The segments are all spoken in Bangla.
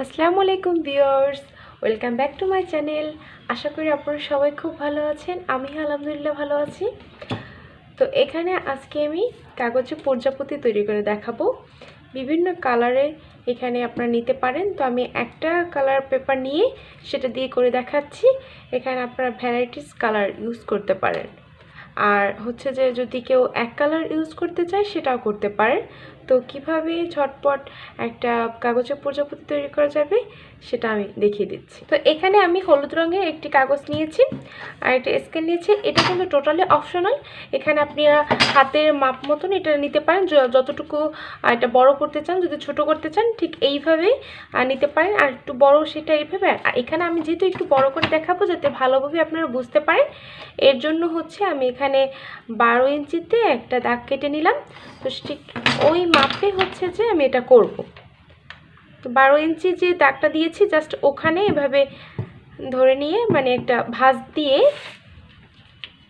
আসসালামু আলাইকুম viewers, welcome back to my channel. আশা করি আপনারা সবাই খুব ভালো আছেন, আমি আলহামদুলিল্লাহ ভালো আছি। তো এখানে আজকে আমি কাগজে প্রজাপতি তৈরি করে দেখাবো। বিভিন্ন কালারে এখানে আপনারা নিতে পারেন। তো আমি একটা কালার পেপার নিয়ে সেটা দিয়ে করে দেখাচ্ছি। এখানে আপনারা ভ্যারাইটিস কালার ইউজ করতে পারেন। আর হচ্ছে যে যদি কেউ এক কালার ইউজ করতে চায় সেটাও করতে পারেন। তো কীভাবে ঝটপট একটা কাগজের প্রজাপতি তৈরি করা যাবে সেটা আমি দেখিয়ে দিচ্ছি। তো এখানে আমি হলুদ রঙের একটি কাগজ নিয়েছি আর একটা স্কেল নিয়েছি। এটা কিন্তু টোটালি অপশনাল। এখানে আপনি হাতের মাপ মতন এটা নিতে পারেন। যতটুকু এটা বড় করতে চান, যদি ছোট করতে চান, ঠিক এইভাবে নিতে পারেন। আর একটু বড় সেটা এইভাবে আর এখানে আমি যেহেতু একটু বড় করে দেখাবো যাতে ভালোভাবে আপনারা বুঝতে পারেন, এর জন্য হচ্ছে আমি এখানে বারো ইঞ্চিতে একটা দাগ কেটে নিলাম। তো ঠিক ওই মাপে হচ্ছে যে আমি এটা করব। তো বারো ইঞ্চি যে দাগটা দিয়েছি জাস্ট ওখানে এভাবে ধরে নিয়ে মানে একটা ভাঁজ দিয়ে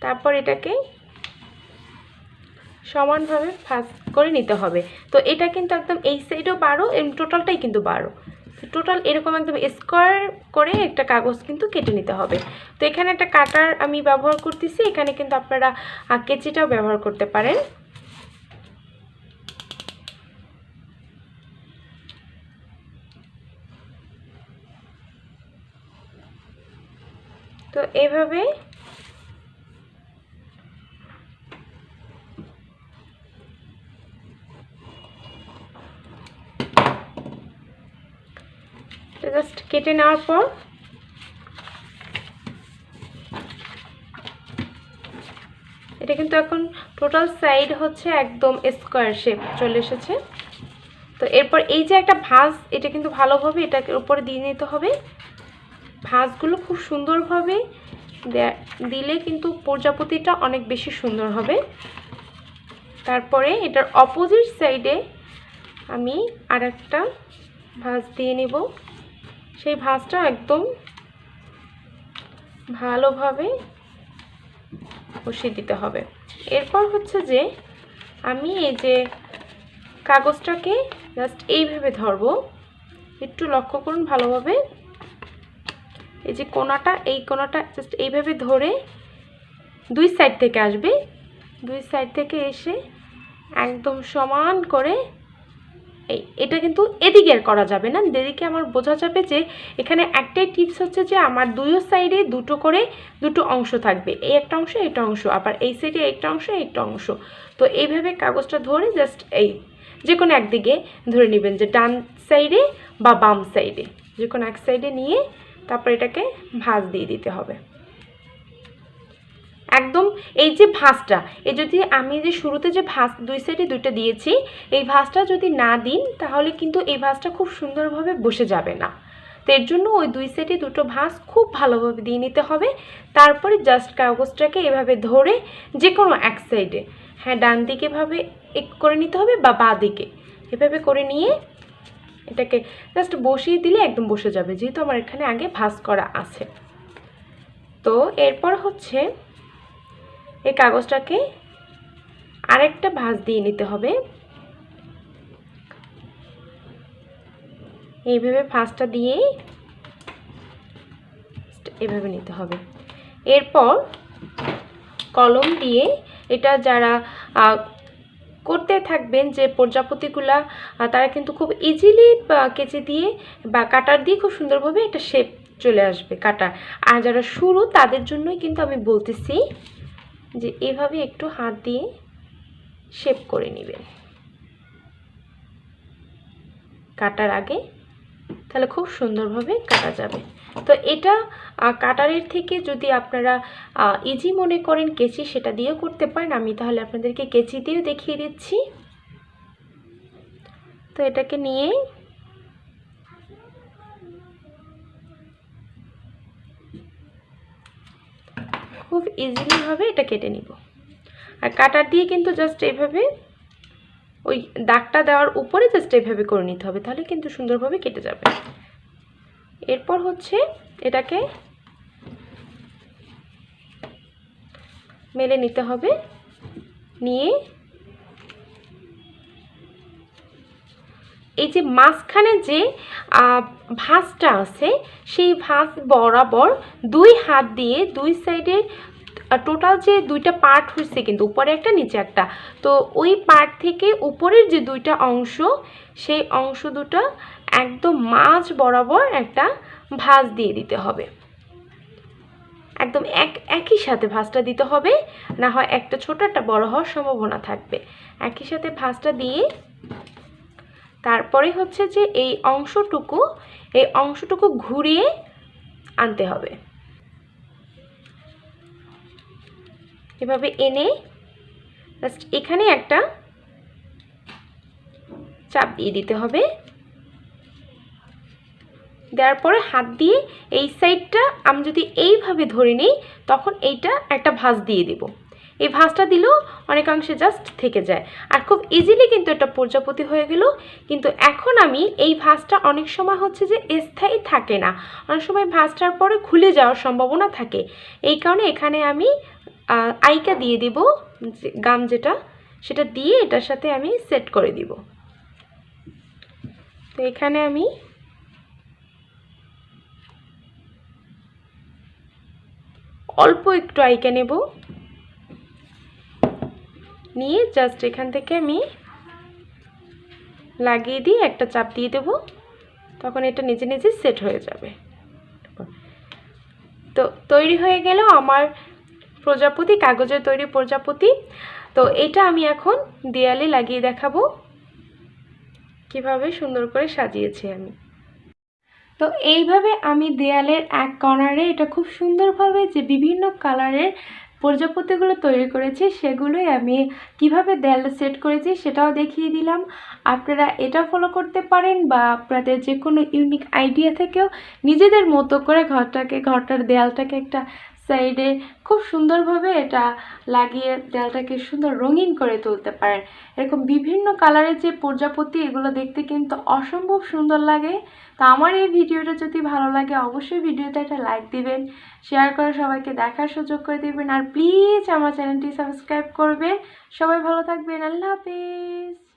তারপর এটাকে সমানভাবে ভাঁজ করে নিতে হবে। তো এটা কিন্তু একদম এই সাইডও বারো টোটালটাই কিন্তু বারো। টোটাল এরকম একদম স্কোয়ার করে একটা কাগজ কিন্তু কেটে নিতে হবে। তো এখানে একটা কাটার আমি ব্যবহার করতেছি, এখানে কিন্তু আপনারা কেচিটাও ব্যবহার করতে পারেন। তো এভাবে জাস্ট কেটে নেওয়ার পর এটা কিন্তু এখন টোটাল সাইড হচ্ছে একদম স্কোয়ার শেপ চলে এসেছে। তো এরপর এই যে একটা ভাঁজ, এটা কিন্তু ভালোভাবে এটাকে উপরে দিয়ে নিতে হবে। ভাঁজগুলো খুব সুন্দরভাবে দিলে কিন্তু প্রজাপতিটা অনেক বেশি সুন্দর হবে। তারপরে এটার অপোজিট সাইডে আমি আর একটা ভাঁজ দিয়ে নেব। সেই ভাঁজটা একদম ভালোভাবে বসিয়ে দিতে হবে। এরপর হচ্ছে যে আমি এই যে কাগজটাকে জাস্ট এইভাবে ধরবো। একটু লক্ষ্য করুন ভালোভাবে। এই যে কোনাটা, এই কোনাটা জাস্ট এইভাবে ধরে দুই সাইড থেকে আসবে। দুই সাইড থেকে এসে একদম সমান করে এই, এটা কিন্তু এদিকে আর করা যাবে না। এদিকে আমার বোঝা যাবে যে এখানে একটাই টিপস হচ্ছে যে আমার দুইও সাইডে দুটো করে দুটো অংশ থাকবে। এই একটা অংশ এইটা অংশ, আবার এই সাইডে একটা অংশ একটা অংশ। তো এইভাবে কাগজটা ধরে জাস্ট এই যে কোনো একদিকে ধরে নেবেন যে ডান সাইডে বা বাম সাইডে যে কোনো এক সাইডে নিয়ে তারপর এটাকে ভাঁজ দিয়ে দিতে হবে। একদম এই যে ভাঁজটা এই যদি আমি যে শুরুতে যে ভাঁজ, দুই সাইডে দুইটা দিয়েছি, এই ভাঁজটা যদি না দিন, তাহলে কিন্তু এই ভাঁজটা খুব সুন্দরভাবে বসে যাবে না। তো এর জন্য ওই দুই সাইডে দুটো ভাঁজ খুব ভালোভাবে দিয়ে নিতে হবে। তারপরে জাস্ট কাগজটাকে এভাবে ধরে যে কোনো এক সাইডে হ্যাঁ ডান দিকে ভাবে এক করে নিতে হবে বা বাঁ দিকে। এভাবে করে নিয়ে এটাকে জাস্ট বসিয়ে দিলে একদম বসে যাবে। যেহেতু আমার এখানে আগে ভাঁজ করা আছে। তো এরপর হচ্ছে এই কাগজটাকে আরেকটা ভাঁজ দিয়ে নিতে হবে। এইভাবে ভাঁজটা দিয়ে এভাবে নিতে হবে। এরপর কলম দিয়ে এটা যারা করতে থাকবেন যে প্রজাপতিগুলা তারা কিন্তু খুব ইজিলি কেচে দিয়ে, বা কাটার দিয়ে খুব সুন্দরভাবে একটা শেপ চলে আসবে কাটার আর যারা শুরু, তাদের জন্যই কিন্তু আমি বলতেছি যে এভাবে একটু হাত দিয়ে শেপ করে নেবেন। কাটার আগে তাহলে খুব সুন্দরভাবে কাটা যাবে। তো এটা কাটারের থেকে যদি আপনারা ইজি মনে করেন কেচি, সেটা দিয়েও করতে পারেন। আমি তাহলে আপনাদেরকে কেচি দিয়েও দেখিয়ে দিচ্ছি। তো এটাকে নিয়ে খুব ইজিলিভাবে এটা কেটে নিব। আর কাটার দিয়ে কিন্তু জাস্ট এইভাবে ওই দাগটা দেওয়ার উপরে জাস্ট এইভাবে করে নিতে হবে। তাহলে কিন্তু সুন্দরভাবে কেটে যাবে। এরপর হচ্ছে এটাকে মেলে নিতে হবে। নিয়ে এই যে মাঝখানে যে ভাঁজটা আছে, সেই ভাঁজ বরাবর দুই হাত দিয়ে দুই সাইডে টোটাল যে দুইটা পার্ট হয়েছে কিন্তু উপরে একটা, নিচে একটা। তো ওই পার্ট থেকে উপরের যে দুইটা অংশ, সেই অংশ দুটো একদম মাঝ বরাবর একটা ভাঁজ দিয়ে দিতে হবে। একদম এক, একই সাথে ভাঁজটা দিতে হবে, না হয় একটা ছোট একটা বড় হওয়ার সম্ভাবনা থাকবে। একই সাথে ভাঁজটা দিয়ে তারপরে হচ্ছে যে এই অংশটুকু এই অংশটুকু ঘুরিয়ে আনতে হবে। এভাবে এনে জাস্ট এখানে একটা চাপ দিয়ে দিতে হবে। দেওয়ার পরে হাত দিয়ে এই সাইডটা আমি যদি এইভাবে ধরে নিই, তখন এইটা একটা ভাঁজ দিয়ে দিব। এই ভাঁজটা দিলেও অনেকাংশে জাস্ট থেকে যায়। আর খুব ইজিলি কিন্তু এটা প্রজাপতি হয়ে গেল। কিন্তু এখন আমি এই ভাঁজটা অনেক সময় হচ্ছে যে স্থায়ী থাকে না। অনেক সময় ভাঁজটার পরে খুলে যাওয়ার সম্ভাবনা থাকে। এই কারণে এখানে আমি আইকা দিয়ে দিব গাম যেটা, সেটা দিয়ে এটার সাথে আমি সেট করে দিব। তো এখানে আমি অল্প একটু আইকা নেব। নিয়ে জাস্ট এখান থেকে আমি লাগিয়ে দিয়ে একটা চাপ দিয়ে দেব। তখন এটা নিজে নিজে সেট হয়ে যাবে। তো তৈরি হয়ে গেল আমার প্রজাপতি, কাগজের তৈরি প্রজাপতি। তো এটা আমি এখন দেয়ালে লাগিয়ে দেখাবো। কীভাবে সুন্দর করে সাজিয়েছি আমি। তো এইভাবে আমি দেয়ালের এক কর্নারে এটা খুব সুন্দরভাবে যে বিভিন্ন কালারের প্রজাপতিগুলো তৈরি করেছি, সেগুলোই আমি কীভাবে দেয়ালটা সেট করেছি সেটাও দেখিয়ে দিলাম। আপনারা এটা ফলো করতে পারেন বা আপনাদের যে কোনো ইউনিক আইডিয়া থেকেও নিজেদের মতো করে ঘরটাকে, ঘরটার দেয়ালটাকে একটা সাইডে খুব সুন্দরভাবে এটা লাগিয়ে দেয়ালটাকে সুন্দর রঙিন করে তুলতে পারেন। এরকম বিভিন্ন কালারের যে প্রজাপতি, এগুলো দেখতে কিন্তু অসম্ভব সুন্দর লাগে। তো আমার এই ভিডিওটা যদি ভালো লাগে, অবশ্যই ভিডিওতে একটা লাইক দিবেন, শেয়ার করে সবাইকে দেখার সুযোগ করে দিবেন, আর প্লিজ আমার চ্যানেলটি সাবস্ক্রাইব করবেন। সবাই ভালো থাকবেন, আল্লাহ হাফিজ।